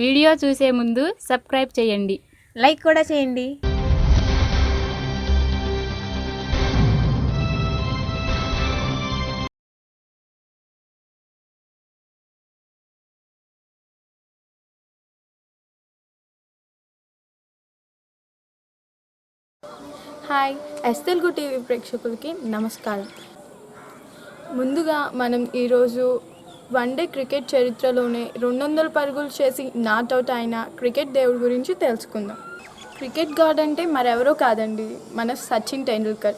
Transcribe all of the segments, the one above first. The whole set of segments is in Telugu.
వీడియో చూసే ముందు సబ్స్క్రైబ్ చేయండి. లైక్ కూడా చేయండి. హాయ్ ఎస్ తెలుగు టీవీ ప్రేక్షకులకి నమస్కారం. ముందుగా మనం ఈరోజు వన్డే క్రికెట్ చరిత్రలోనే రెండు వందల పరుగులు చేసి నాట్ అవుట్ అయిన క్రికెట్ దేవుడి గురించి తెలుసుకుందాం. క్రికెట్ గాడ్ అంటే మరెవరో కాదండి మన సచిన్ టెండూల్కర్.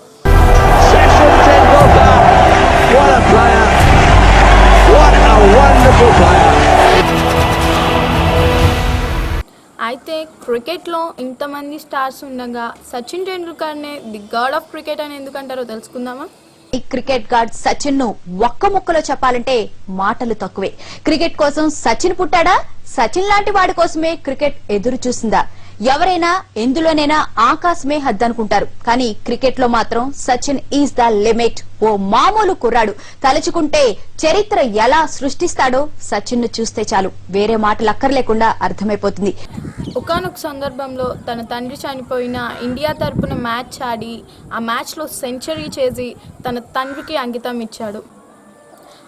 అయితే క్రికెట్లో ఇంతమంది స్టార్స్ ఉండగా సచిన్ టెండూల్కర్నే ది గాడ్ ఆఫ్ క్రికెట్ అని ఎందుకంటారో తెలుసుకుందామా? ఈ క్రికెట్ గాడ్ సచిన్ను ఒక్క ముక్కలో చెప్పాలంటే మాటలు తక్కువే. క్రికెట్ కోసం సచిన్ పుట్టాడా? సచిన్ లాంటి వాడి కోసమే క్రికెట్ ఎదురు చూసిందా? ఎవరైనా ఎందులోనైనా ఆకాశమే హద్దనుకుంటారు. కానీ క్రికెట్లో మాత్రం సచిన్ ఈజ్ ద లిమిట్. ఓ మామూలు కుర్రాడు. తలుచుకుంటే చరిత్ర ఎలా సృష్టిస్తాడో సచిన్ను చూస్తే చాలు. వేరే మాటలు అక్కర్లేకుండా అర్థమైపోతుంది. ఒకానొక సందర్భంలో తన తండ్రి చనిపోయిన ఇండియా తరపున మ్యాచ్ ఆడి ఆ మ్యాచ్లో సెంచరీ చేసి తన తండ్రికి అంకితం ఇచ్చాడు.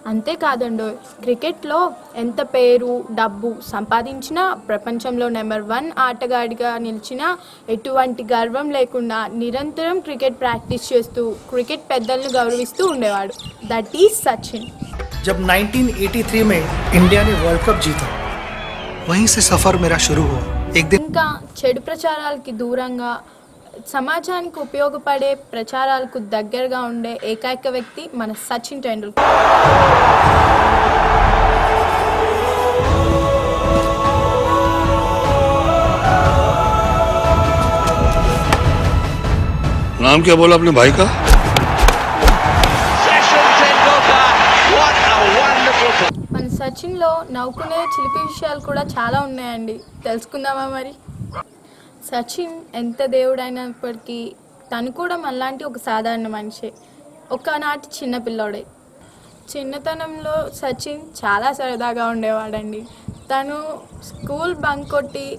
అంతేకాదండు క్రికెట్లో ఎంత పేరు డబ్బు సంపాదించినా ప్రపంచంలో నెంబర్ వన్ ఆటగాడిగా నిలిచినా ఎటువంటి గర్వం లేకుండా నిరంతరం క్రికెట్ ప్రాక్టీస్ చేస్తూ క్రికెట్ పెద్దలను గౌరవిస్తూ ఉండేవాడు దట్ ఈజ్ సచిన్ जब 1983 में इंडिया ने वर्ल्ड कप जीता वहीं से सफर मेरा शुरू हुआ एक दिन ఇంకా చెడు ప్రచారాలకి దూరంగా సమాజానికి ఉపయోగపడే ప్రచారాలకు దగ్గరగా ఉండే ఏకైక వ్యక్తి మన సచిన్ టెండూల్కర్ नाम क्या बोला अपने भाई का Sachin Tendulkar. What a wonderful player. మన సచిన్లో నవ్వుకునే చిలిపి విషయాలు కూడా చాలా ఉన్నాయండి తెలుసుకుందామా మరి సచిన్ ఎంత దేవుడైనప్పటికీ తను కూడా మనలాంటి ఒక సాధారణ మనిషి. ఒకనాటి చిన్నపిల్లోడే చిన్నతనంలో సచిన్ చాలా సరదాగా ఉండేవాడండి. తను స్కూల్ బంక్ కొట్టి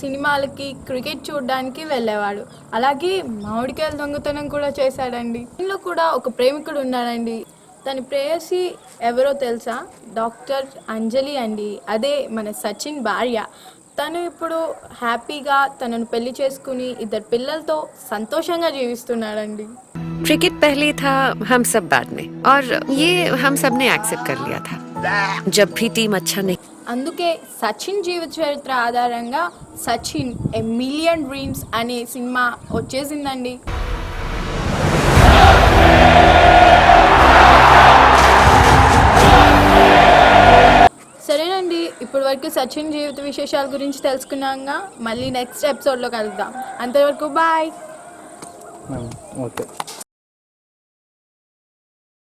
సినిమాలకి క్రికెట్ చూడడానికి వెళ్ళేవాడు. అలాగే మామిడికాయల దొంగతనం కూడా చేశాడండి. ఇంట్లో కూడా ఒక ప్రేమికుడు ఉన్నాడండి. తన ప్రేయసి ఎవరో తెలుసా? డాక్టర్ అంజలి అండి. అదే మన సచిన్ భార్య. తను ఇప్పుడు హ్యాపీగా తనను పెళ్లి చేసుకుని ఇద్దరు పిల్లలతో సంతోషంగా జీవిస్తున్నాడండి क्रिकेट पहले था हम सब बाद में और ये हम सब ने एक्सेप्ट कर लिया था जब भी टीम अच्छा नहीं అందుకే సచిన్ జీవిత చరిత్ర ఆధారంగా సచిన్ ఏ మిలియన్ డ్రీమ్స్ అనే సినిమా వచ్చేసిందండి సరేనండి ఇప్పటి వరకు సచిన్ జీవిత విశేషాల గురించి తెలుసుకున్నాక మళ్ళీ నెక్స్ట్ ఎపిసోడ్లో కలుద్దాం. అంతవరకు బాయ్ ఓకే.